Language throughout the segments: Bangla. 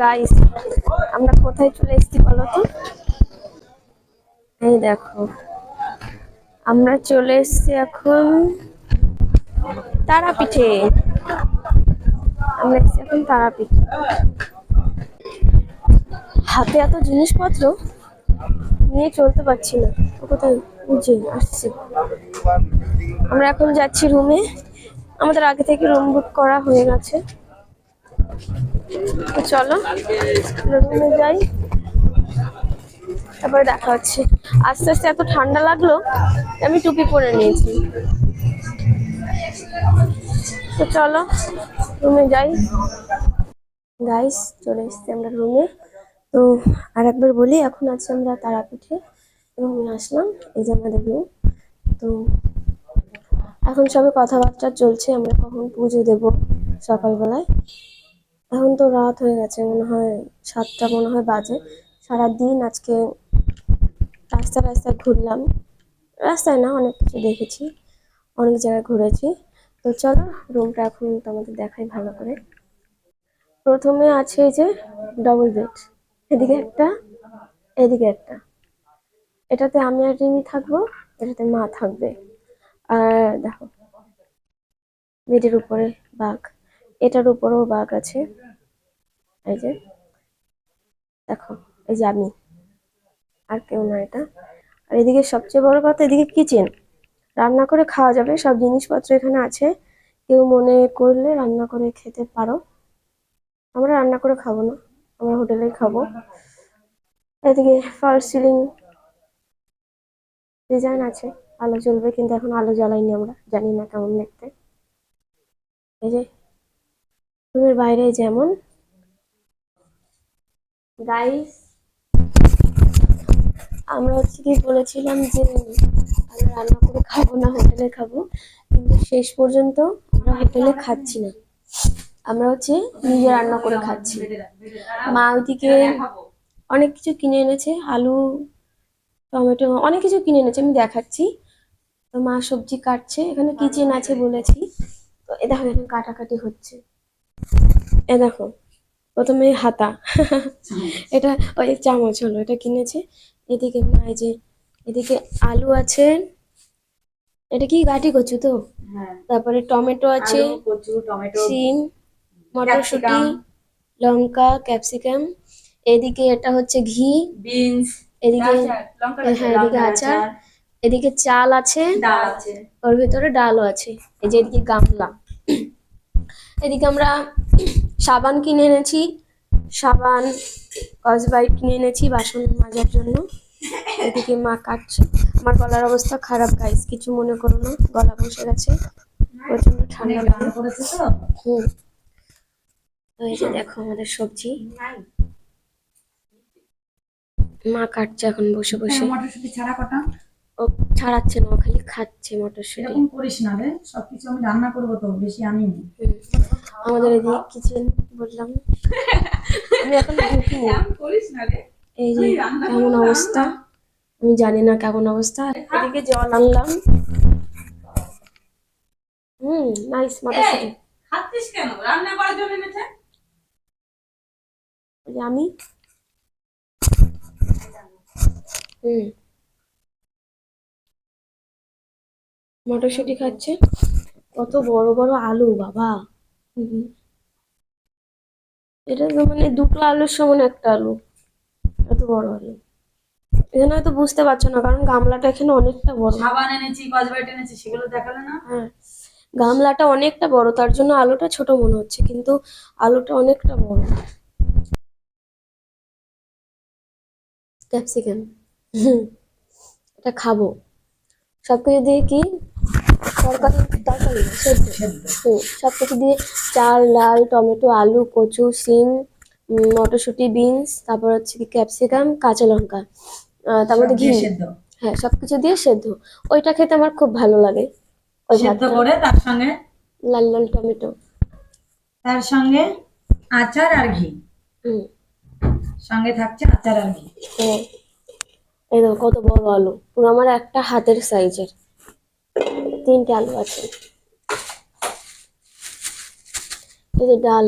গাইস আমরা কোথায় চলে এসেছি বলো তো? এই দেখো, আমরা চলে এসেছি এখন তারাপীঠে। আমরা এসেছি এখন তারাপীঠে। হাতে এত জিনিসপত্র, নিয়ে চলতে পারছি না। কোথায়? বুঝে আসছে। আমরা এখন যাচ্ছি রুমে আমাদের আগে থেকে রুম বুক করা হয়ে গেছে। চলো, রুমে যাই। তারপরে দেখা হচ্ছে। আস্তে আস্তে এত ঠান্ডা লাগল, আমি টুপি পরে নিয়েছি। তো চলো, রুমে যাই। গাইস চলে এসছি আমরা রুমে। তো আর একবার বলি, এখন আছি আমরা তারাপীঠে। রুমে আসলাম, এই যে আমাদের রুম তো এখন সবে কথাবার্তা চলছে, আমরা কখন পুজো দেব সকালবেলায়। এখন তো রাত হয়ে গেছে, মনে হয় সাতটা, মনে হয় বাজে। সারাদিন আজকে রাস্তায় রাস্তায় ঘুরলাম। রাস্তায় না, অনেক কিছু দেখেছি, অনেক জায়গায় ঘুরেছি। তো চলো রুমটা এখন তোমাদের দেখাই ভালো করে। প্রথমে আছে যে ডবল বেড এদিকে একটা এদিকে একটা। এটাতে আমি আর রিমি থাকব, এটাতে মা থাকবে। আর দেখো বেডের উপরে বাঘ। এটার উপরেও বাঘ আছে। এই যে, দেখো, এই যে আমি। আর কেউ না এটা। আর এদিকে সবচেয়ে বড় কথা, এদিকে কিচেন রান্না করে খাওয়া যাবে, সব জিনিসপত্র এখানে আছে। কেউ মনে করলে রান্না করে খেতে পারো। আমরা রান্না করে খাব না, আমরা হোটেলেই খাব। এদিকে ফল সিলিং ডিজাইন আছে, আলো জ্বলবে, কিন্তু এখন আলো জ্বালাইনি আমরা, জানি না কেমন দেখতে। এই যে, রুমের বাইরে যেমন গাইস আমরা হচ্ছে কি বলেছিলাম যে আমরা রান্না করে খাব না, হোটেলে খাব, কিন্তু শেষ পর্যন্ত আমরা হোটেলে খাচ্ছি না। আমরা হচ্ছে নিজে রান্না করে খাচ্ছি। মা ওইদিকে অনেক কিছু কিনে এনেছে, আলু, টমেটো, অনেক কিছু কিনে এনেছে, আমি দেখাচ্ছি। তো মা সবজি কাটছে, এখানে কিচেন আছে বলেছি। তো এ দেখো এখানে কাটাকাটি হচ্ছে। এ দেখো। প্রথমে হাতা। এটা ওই চামচ হলো এটা কিনেছে। এদিকে মা এই যে এদিকে আলু আছে। এটা কি গাটি কচু তো? হ্যাঁ। তারপরে টমেটো আছে সিম মটরশুঁটি লঙ্কা ক্যাপসিকাম। এদিকে এটা হচ্ছে ঘি। বিনস এদিকে হ্যাঁ এদিকে আচার। এদিকে চাল আছে। ওর ভিতরে ডালও আছে। এই যে এদিকে গামলা। এদিকে আমরা সাবান কিনে এনেছি। সাবান কসবাইট কিনে এনেছি বাসন মাজার জন্য। এদিকে মা কাটছে। আমার গলার অবস্থা খারাপ গাইস কিছু মনে করো না। গলা বসে গেছে। প্রচণ্ড ঠান্ডা লাগে হুম। দেখো আমাদের সবজি। মা কাটছে এখন বসে বসে। হ্যাঁ, ছাড়া কটা? ও ছাড়াচ্ছে না খালি খাচ্ছে মটরশুঁটি। এরকম করিস না রে সবকিছু আমি রান্না করব তো বেশি হুম। আমাদের এদিকে কিচেন বললাম? আমি এখন করিস না রে এই যে কেমন অবস্থা? আমি জানি না কেমন অবস্থা। এদিকে জল আনলাম। হুম নাইস মটরশুঁটি। খাচ্ছিস কেন? রান্না করার জন্য এনেছে? আমি। হুম। মটরশুঁটি খাচ্ছে। কত বড় বড় আলু বাবা। এটা তো মানে দুটো আলুর সমান একটা আলু। এত বড় আলু। এখানে হয়তো বুঝতে পারছ না কারণ গামলাটা এখানে অনেকটা বড়। সাবান এনেছি কসবাইট এনেছি সেগুলো দেখালে না? হ্যাঁ। গামলাটা অনেকটা বড় তার জন্য আলুটা ছোট মনে হচ্ছে কিন্তু আলুটা অনেকটা বড়। ক্যাপসিকাম। এটা খাব। সবকিছু দিয়ে কি তরকারি তরকারি সেদ্ধ। হুম সবকিছু দিয়ে চাল ডাল টমেটো আলু কচু সিম মটরশুঁটি বিনস তারপর হচ্ছে কি ক্যাপসিকাম কাঁচা লঙ্কা তার মধ্যে ঘি। হ্যাঁ সবকিছু দিয়ে সেদ্ধ। ওইটা খেতে আমার খুব ভালো লাগে। ওই সেদ্ধ করে তার সঙ্গে? লাল লাল টমেটো। তার সঙ্গে আচার আর ঘি? সঙ্গে থাকছে আচার আর ঘি। এই দেখো কত বড় আলু। পুরো আমার একটা হাতের সাইজের। তিনটে আলু আছে। ডাল।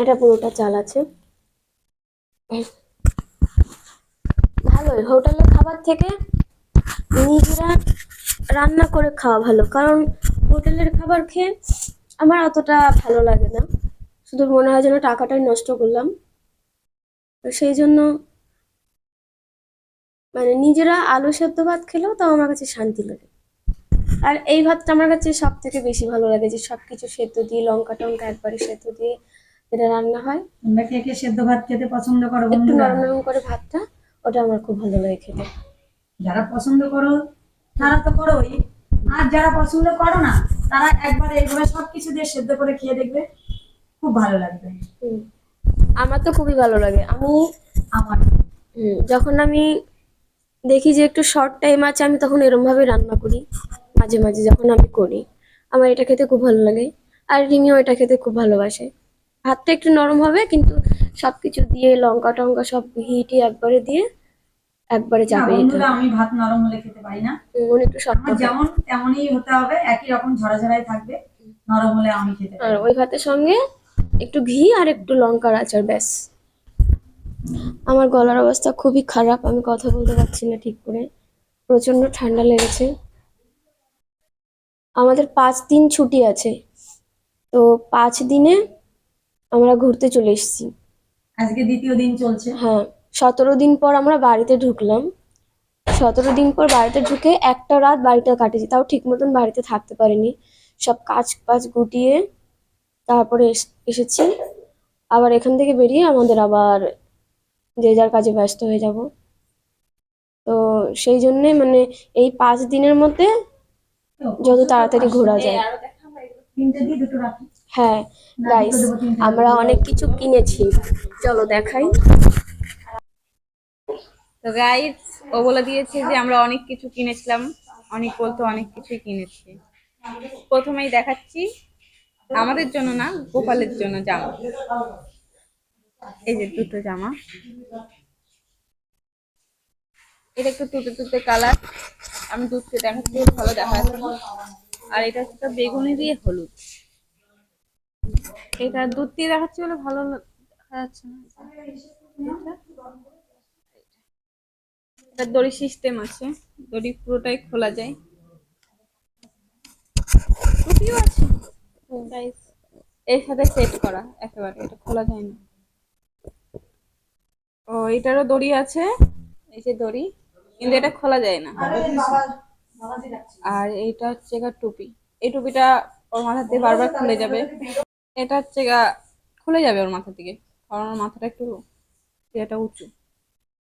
এটা পুরোটা চাল আছে। ভালোই। হোটেলের খাবার থেকে নিজেরা রান্না করে খাওয়া ভালো। কারণ হোটেলের খাবার খেয়ে আমার অতটা ভালো লাগে না। শুধু মনে হয় যেন টাকাটাই নষ্ট করলাম। সেই জন্য মানে নিজেরা আলু সেদ্ধ ভাত খেলেও তাও আমার কাছে শান্তি লাগে। আর এই ভাতটা আমার কাছে সব থেকে বেশি ভালো লাগে যে সব কিছু সেদ্ধ দিয়ে লঙ্কা টঙ্কা একবারে সেদ্ধ দিয়ে যেটা রান্না হয়। তোমরা কে কে সেদ্ধ ভাত খেতে পছন্দ করো একটু নরম নরম করে ভাতটা ওটা আমার খুব ভালো লাগে খেতে। যারা পছন্দ করো তারা তো করোই। আর যারা পছন্দ করো না তারা একবার এইভাবে সবকিছু দিয়ে সেদ্ধ করে খেয়ে দেখবে খুব ভালো লাগবে। আমার তো খুবই ভালো লাগে। আমি আমার? হুম, যখন আমি দেখি যে একটু শর্ট টাইম আছে আমি তখন এরমভাবে রান্না করি মাঝে মাঝে যখন আমি করি। আমার এটা খেতে খুব ভালো লাগে আর রিমিও এটা খেতে খুব ভালোবাসে। ভাতটা একটু নরম হবে কিন্তু সব কিছু দিয়ে লঙ্কা টঙ্কা সব হিটি একবারে দিয়ে একবারে বন্ধুরা আমি ভাত নরম হলে খেতে পারি না। একটু শক্ত যেমন তেমনই হতে হবে একই রকম ঝরাঝরাই থাকবে। নরম হলে আমি খেতে আর ওই ভাতের সঙ্গে একটু ঘি আর একটু লঙ্কার আচার ব্যাস। আমার গলার অবস্থা খুবই খারাপ আমি কথা বলতে পারছি না ঠিক করে। প্রচণ্ড ঠান্ডা লেগেছে। আমাদের পাঁচ দিন ছুটি আছে। তো পাঁচ দিনে আমরা ঘুরতে চলে এসেছি। আজকে দ্বিতীয় দিন চলছে? হ্যাঁ সতেরো দিন পর আমরা বাড়িতে ঢুকলাম। সতেরো দিন পর বাড়িতে ঢুকে একটা রাত বাড়িতে কাটিয়েছি তাও ঠিক মতন বাড়িতে থাকতে পারিনি। সব কাজ বাজ গুটিয়ে তারপরে এস- এসেছি। আবার এখান থেকে বেরিয়ে আমাদের আবার যে যার কাজে ব্যস্ত হয়ে যাব। তো সেই জন্যে মানে এই পাঁচ দিনের মধ্যে যত তাড়াতাড়ি ঘোরা যায়। হ্যাঁ গাইস। আমরা অনেক কিছু কিনেছি। চলো দেখাই। তো গাইজ ও বলে দিয়েছে যে আমরা অনেক কিছু কিনেছিলাম। অনেক বলতে অনেক কিছুই কিনেছি। প্রথমেই দেখাচ্ছি আমাদের জন্য না, গোপালের জন্য জামা। এই যে দুটো জামা। এটা একটু তুতে তুতে কালার। আমি দুধকে দেখাচ্ছি ভালো দেখা আর এটা হচ্ছে বেগুনি দিয়ে হলুদ। এটা দুধ দিয়ে দেখাচ্ছি বলে ভালো দেখা যাচ্ছে না। দড়ি সিস্টেম আছে। দড়ি পুরোটাই খোলা যায়। টুপিও আছে। এর সাথে সেট করা। একেবারে, এটা খোলা যায় না। এটারও দড়ি আছে। এই যে দড়ি কিন্তু এটা খোলা যায় না। আর এইটা হচ্ছে গা টুপি। এই টুপিটা ওর মাথা দিয়ে বারবার খুলে যাবে। এটা হচ্ছে গা খুলে যাবে ওর মাথা থেকে। কারণ ওর মাথাটা একটু এটা উঁচু।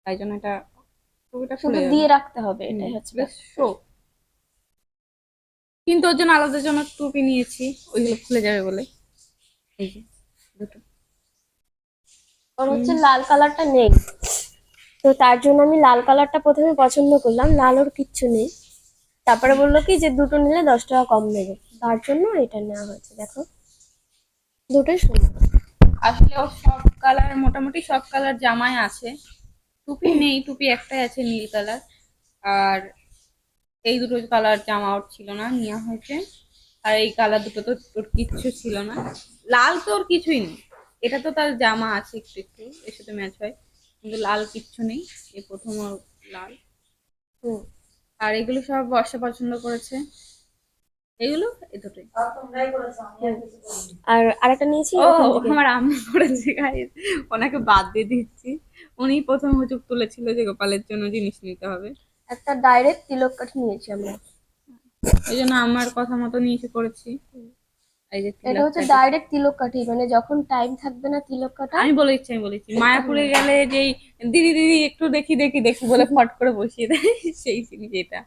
তাই জন্য এটা টুপিটা শুধু দিয়ে রাখতে হবে এটাই হচ্ছে বেশ শো। কিন্তু ওর জন্য আলাদা জন্য টুপি নিয়েছি। ওইগুলো খুলে যাবে বলে। এই যে। ওর হচ্ছে লাল কালারটা নেই। তো তার জন্য আমি লাল কালারটা প্রথমে পছন্দ করলাম লাল ওর কিচ্ছু নেই। তারপরে বলল কি যে দুটো নিলে দশ টাকা কম নেবে। তার জন্য এটা নেওয়া হয়েছে দেখো। দুটোই সুন্দর। আসলে ওর সব কালার মোটামুটি সব কালার জামাই আছে। টুপি নেই টুপি একটাই আছে নীল কালার। আর এই দুটো কালার জামা ওর ছিল না নেওয়া হয়েছে। আর এই কালার দুটো তো ওর কিচ্ছু ছিল না। লাল তো ওর কিছুই নেই। এটা তো তার জামা আছে একটু একটু এর সাথে ম্যাচ হয়। কিন্তু লাল কিচ্ছু নেই এ প্রথম লাল। হুম আর এগুলো সব বর্ষা পছন্দ করেছে। এগুলো? এ দুটোই। আর আরেকটা নিয়েছি? ও আমার আম্মা করেছে গাইস ওনাকে বাদ দিয়ে দিচ্ছি। উনি প্রথম হুজুগ তুলেছিল যে গোপালের জন্য জিনিস নিতে হবে। একটা ডাইরেক্ট তিলক কাঠি নিয়েছি আমরা। এই জন্য আমার কথা মতো নিয়ে এসে করেছি। এই যে এটা হচ্ছে ডাইরেক্ট তিলক কাঠি মানে যখন টাইম থাকবে না তিলক কাটা আমি বলে দিচ্ছি আমি বলেছি। মায়াপুরে গেলে যেই দিদি দিদি একটু দেখি দেখি দেখি বলে ফট করে বসিয়ে দেয়। সেই জিনিস এটা।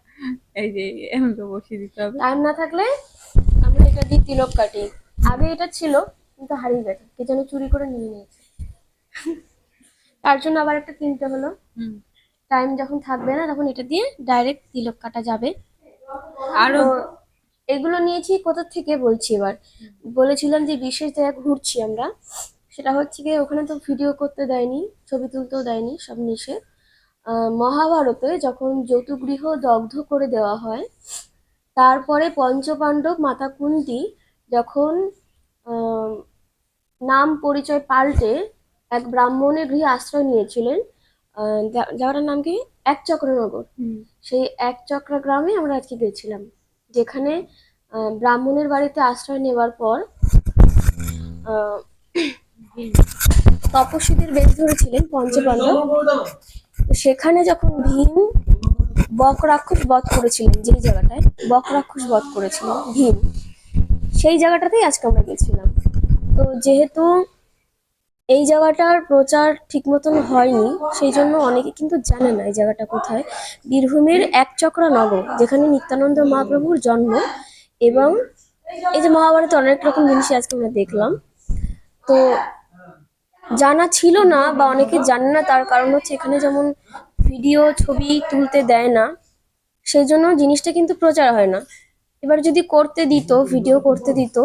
এই যে এমনকে বসিয়ে দিতে হবে। টাইম না থাকলে আমরা এটা দিয়ে তিলক কাটি আগে এটা ছিল কিন্তু হারিয়ে গেছে। কে যেন চুরি করে নিয়ে নিয়েছে। তার জন্য আবার একটা কিনতে হলো। টাইম যখন থাকবে না তখন এটা দিয়ে ডাইরেক্ট তিলক কাটা যাবে। আরও এগুলো নিয়েছি কোথা থেকে বলছি এবার? বলেছিলাম যে বিশেষ জায়গায় ঘুরছি আমরা। সেটা হচ্ছে গিয়ে ওখানে তো ভিডিও করতে দেয়নি ছবি তুলতেও দেয়নি সব নিষেধ। আহ, মহাভারতে যখন যৌতুগৃহ দগ্ধ করে দেওয়া হয় তারপরে পঞ্চপাণ্ডব মাতা কুন্তি যখন আহ, নাম পরিচয় পাল্টে এক ব্রাহ্মণের গৃহে আশ্রয় নিয়েছিলেন জায়গাটার নাম কি? এক চক্রনগর সেই এক চক্র গ্রামে আমরা আজকে গেছিলাম। যেখানে ব্রাহ্মণের বাড়িতে আশ্রয় নেওয়ার পর তপস্বীদের বেশ ধরেছিলেন পঞ্চপাণ্ডব। সেখানে যখন ভীম বক রাক্ষস বধ করেছিলেন, যেই জায়গাটায় বক রাক্ষস বধ করেছিলেন ভীম, সেই জায়গাটাতেই আজকে আমরা গেছিলাম তো যেহেতু এই জায়গাটার প্রচার ঠিক মতন হয়নি সেই জন্য অনেকে কিন্তু জানে না এই জায়গাটা কোথায়। বীরভূমের একচক্রা নগর, যেখানে নিত্যানন্দ মহাপ্রভুর জন্ম এবং এই যে মহাভারতে অনেক রকম জিনিসই আজকে আমরা দেখলাম। তো জানা ছিল না বা অনেকে জানে না, তার কারণ হচ্ছে এখানে যেমন ভিডিও, ছবি তুলতে দেয় না সেই জন্য জিনিসটা কিন্তু প্রচার হয় না। এবার যদি করতে দিত, ভিডিও করতে দিত,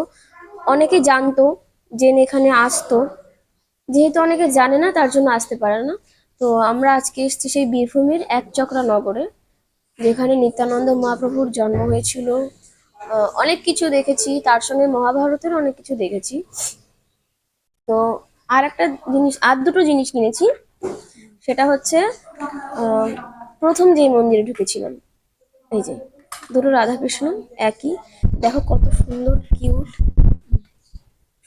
অনেকে জানতো যে এখানে আসতো। যেহেতু অনেকে জানে না, তার জন্য আসতে পারে না। তো আমরা আজকে এসেছি সেই বীরভূমের একচক্রা নগরে, যেখানে নিত্যানন্দ মহাপ্রভুর জন্ম হয়েছিল। অনেক কিছু দেখেছি, তার সঙ্গে মহাভারতের অনেক কিছু দেখেছি। তো আর একটা জিনিস, আর দুটো জিনিস কিনেছি। সেটা হচ্ছে প্রথম যেই মন্দিরে ঢুকেছিলাম, এই যে, দুটো রাধাকৃষ্ণ একই। দেখো কত সুন্দর, কিউট।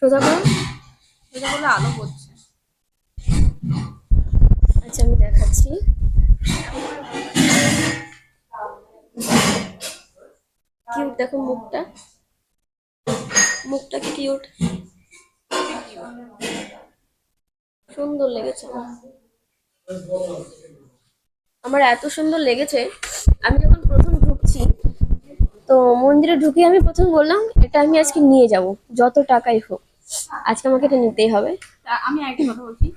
সোজা করো। এটা বলে আলো পড়ছে। আচ্ছা আমি দেখাচ্ছি। কিউট দেখো মুখটা। মুখটা কিউট সুন্দর লেগেছে। আমার এত সুন্দর লেগেছে। আমি যখন প্রথম ঢুকছি, তো মন্দিরে ঢুকে আমি প্রথম বললাম, এটা আমি আজকে নিয়ে যাব, যত টাকাই হোক। আজকে আমাকে এটা নিতেই হবে। আমি একটা কথা বলছি।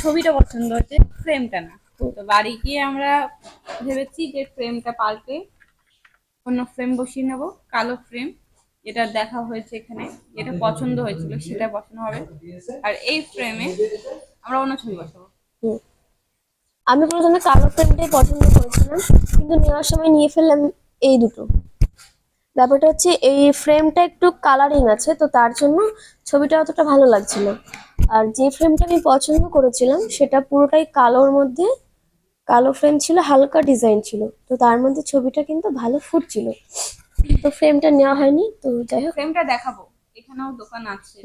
ছবিটা পছন্দ হচ্ছে ফ্রেমটা না। তো বাড়ি গিয়ে আমরা ভেবেছি যে ফ্রেমটা পাল্টে অন্য ফ্রেম বসিয়ে নেব, কালো ফ্রেম। যেটা দেখা হয়েছে এখানে, যেটা পছন্দ হয়েছিল সেটা বসানো হবে। আর এই ফ্রেমে আমরা অন্য ছবি বসাবো। আমি প্রথমে কালো ফ্রেমটাই পছন্দ করেছিলাম, কিন্তু নেওয়ার সময় নিয়ে ফেললাম এই দুটো। ব্যাপারটা হচ্ছে এই ফ্রেমটা একটু কালারিং আছে তো তার জন্য ছবিটা অতটা ভালো লাগছিল। আর যে ফ্রেমটা আমি পছন্দ করেছিলাম সেটা পুরোটাই কালোর মধ্যে কালো ফ্রেম ছিল হালকা ডিজাইন ছিল। তো তার মধ্যে ছবিটা কিন্তু ভালো ফুটছিল। তো ফ্রেমটা নেওয়া হয়নি তো যাই হোক। ফ্রেমটা দেখাবো। এখানেও দোকান আছে।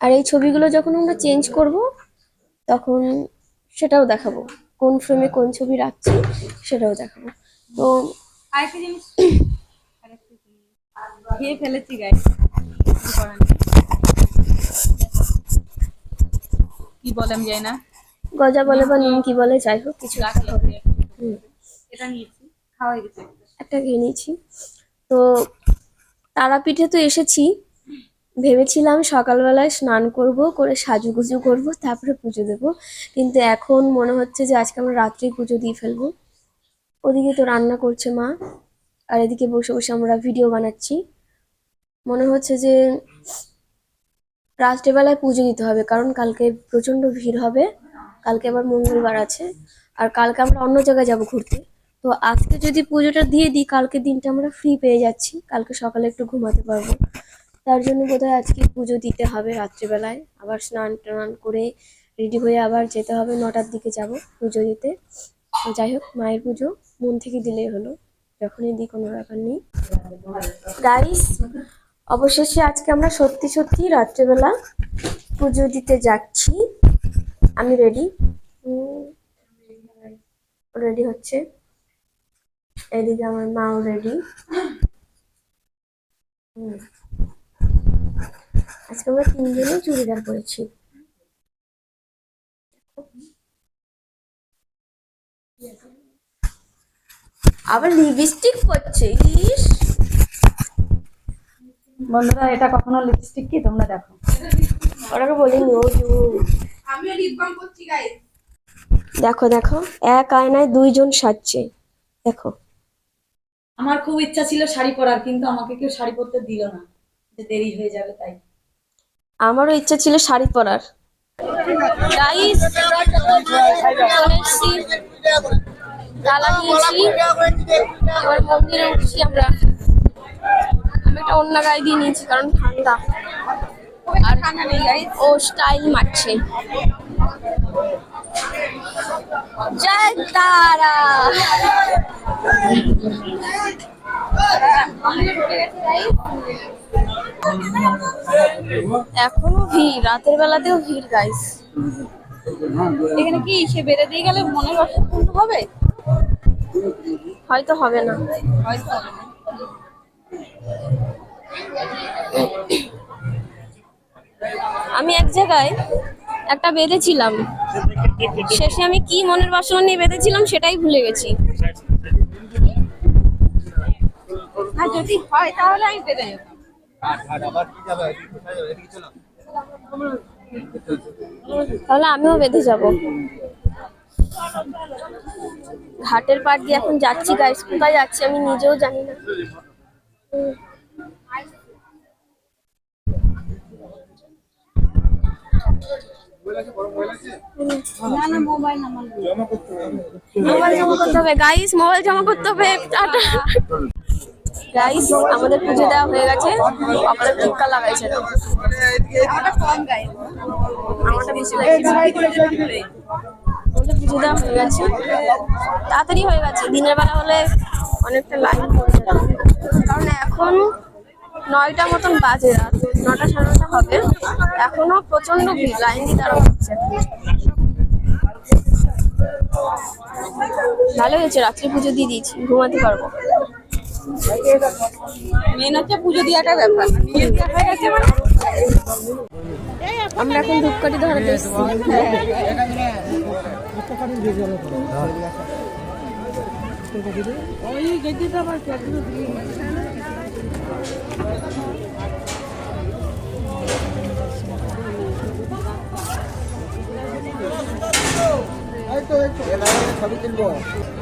আর এই ছবিগুলো যখন আমরা চেঞ্জ করব তখন সেটাও দেখাবো। কোন ফ্রেমে কোন ছবি রাখছি সেটাও দেখাবো। তো আরেকটা জিনিস খেয়ে ফেলেছি গাই কি বলে আমি জানি না। গজা বলে বা নুন কি বলে যাই হোক কিছু এটা নিয়েছি। খাওয়া গেছে। একটা খেয়ে নিয়েছি। তো তারাপীঠে তো এসেছি। ভেবেছিলাম সকালবেলায় স্নান করব করে সাজুগুজু করব তারপরে পুজো দেব। কিন্তু এখন মনে হচ্ছে যে আজকে আমরা রাত্রেই পুজো দিয়ে ফেলব। ওদিকে তো রান্না করছে মা, আর এদিকে বসে বসে আমরা ভিডিও বানাচ্ছি। মনে হচ্ছে যে রাত্রেবেলায় পুজো দিতে হবে, কারণ কালকে প্রচণ্ড ভিড় হবে। কালকে আবার মঙ্গলবার আছে, আর কালকে আমরা অন্য জায়গায় যাব ঘুরতে। তো আজকে যদি পুজোটা দিয়ে দিই কালকে দিনটা আমরা ফ্রি পেয়ে যাচ্ছি। কালকে সকালে একটু ঘুমাতে পারব। তার জন্য বোধহয় আজকে পুজো দিতে হবে রাত্রিবেলায়। আবার স্নান টান করে রেডি হয়ে আবার যেতে হবে, নটার দিকে যাব পুজো দিতে। যাই হোক, মায়ের পুজো। মন থেকে দিলেই হলো, যখনই দিই কোনো ব্যাপার নেই। গাইস অবশেষে আজকে আমরা সত্যি সত্যি রাত্রেবেলা পুজো দিতে যাচ্ছি। আমি রেডি রেডি হচ্ছে। এদিকে আমার মাও রেডি আজকে আমরা তিনজনে চুড়িদার পরেছি। আবার লিপস্টিক পরছে ইস বন্ধুরা এটা কখনো লিপস্টিক কি? তোমরা দেখো। ওটাকে বলিনি ও জু আমিও লিপ বাম করছি গাই দেখো দেখো। এক আয়নায় দুইজন সাজছে। দেখো। আমার খুব ইচ্ছা ছিল শাড়ি পরার কিন্তু আমাকে কেউ শাড়ি পরতে দিল না। যে দেরি হয়ে যাবে তাই। আমারও ইচ্ছা ছিল শাড়ি পরার। গাইস ডালা নিয়েছি এবার মন্দিরে উঠছি আমরা। আমি একটা অন্য গায়ে দিয়ে নিয়েছি কারণ ঠান্ডা। আর ঠান্ডা নেই গাইস ও স্টাইল মারছে। জয় তারা। এখনও ভিড় রাতের বেলাতেও ভিড় গাইস এখানে কি সে বেড়ে দিয়ে গেলে মনের বাসা হবে? হয়তো হবে না। আমি এক জায়গায় একটা বেঁধেছিলাম। শেষে আমি কি মনের বাসনা নিয়ে বেঁধেছিলাম সেটাই ভুলে গেছি। আর যদি হয় তাহলে আমি বেঁধে তাহলে আমিও বেঁধে যাব। ঘাটের পাড় দিয়ে এখন যাচ্ছি গাইস কোথায় যাচ্ছি আমি নিজেও জানি না। মোবাইল জমা করতে হবে গাইস মোবাইল জমা করতে হবে। টাটা। গাইস আমাদের পুজো দেওয়া হয়ে গেছে। আপনারা টিক্কা আমারটা বেশি লাগছে। আমাদের পুজো দেওয়া হয়ে গেছে। তাড়াতাড়ি হয়ে গেছে। দিনের বেলা হলে অনেকটা লাইন পড়ে যাবে কারণ এখন নয়টা মতন বাজে রাত। নটা সাড়ে নটা হবে। এখনও প্রচণ্ড ভিড় লাইন দিয়ে দাঁড়ানো হচ্ছে ভালো হয়েছে রাত্রি পুজো দিয়ে দিয়েছি। ঘুমাতে পারব। মেন হচ্ছে পুজো দেওয়াটা ব্যাপার। হয়ে মানে আমরা এখন ধূপকাঠি ধরাতে এসেছি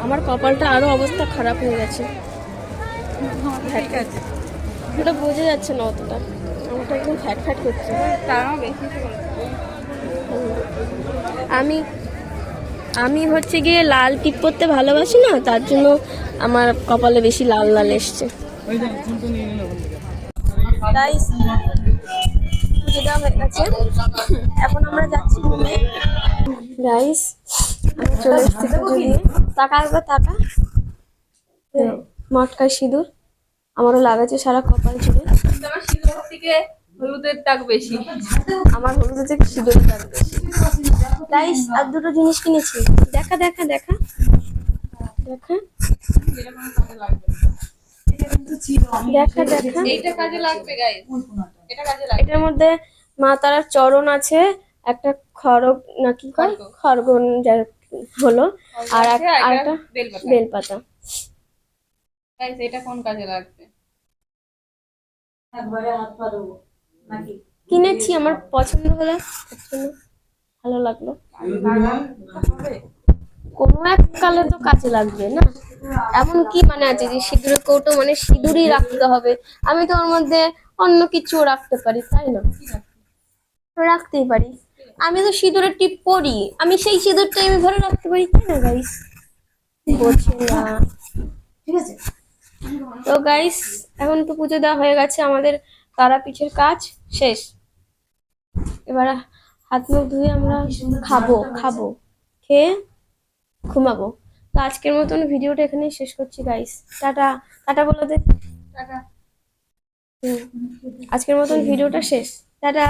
আমার কপালটা আরও অবস্থা খারাপ হয়ে গেছে। ঠিক আছে। ওটা বোঝা যাচ্ছে না অতটা। আমারটা একদম ফ্যাট ফ্যাট করছে। তারাও বেশি। আমি আমি হচ্ছে গিয়ে লাল টিপ করতে ভালোবাসি না তার জন্য আমার কপালে বেশি লাল লাল এসছে। এখন আমরা যাচ্ছি গাইস আমি চলে এসেছি দিয়ে। টাকা একবার টাকা। মটকা সিঁদুর। আমারও লাগাচ্ছে সারা কপাল জুড়ে। তোমার সিঁদুর থেকে হলুদের দাগ বেশি। আমার হলুদের থেকে সিঁদুরের দাগ বেশি। গাইস আর দুটো জিনিস কিনেছি। দেখা দেখা দেখা। দেখা। দেখা দেখা। এইটা কাজে লাগবে গাইস এটা কাজে লাগবে। এটার মধ্যে মা তারার চরণ আছে একটা খড়গ নাকি কয়? খড়গ। খড়গন যা হলো। আর একটা বেলপাতা। গাইস এটা কোন কাজে লাগবে? একবারে হাত পা দেবো নাকি? কিনেছি আমার পছন্দ হলো। জন্য ভালো লাগল। কোনো এক কালে তো কাজে লাগবে না। এমন কি মানে আছে যে সিঁদুরের কৌটো মানে সিঁদুরই রাখতে হবে। আমি তো ওর মধ্যে অন্য কিছু রাখতে পারি তাই না? রাখতেই পারি। আমি তো সিঁদুরের টিপ পরি। আমি সেই সিঁদুরটাই আমি ঘরে রাখতে পারি তাই না গাইস বোঝে না ঠিক আছে। তো গাইস এখন তো পুজো দেওয়া হয়ে গেছে আমাদের তারাপীঠের কাজ শেষ। এবার হাত মুখ ধুয়ে আমরা খাব খাব খেয়ে ঘুমাবো। তো আজকের মতন ভিডিওটা এখানেই শেষ করছি গাইস টাটা টাটা বলো দে। টাটা। আজকের মতন ভিডিওটা শেষ। টাটা।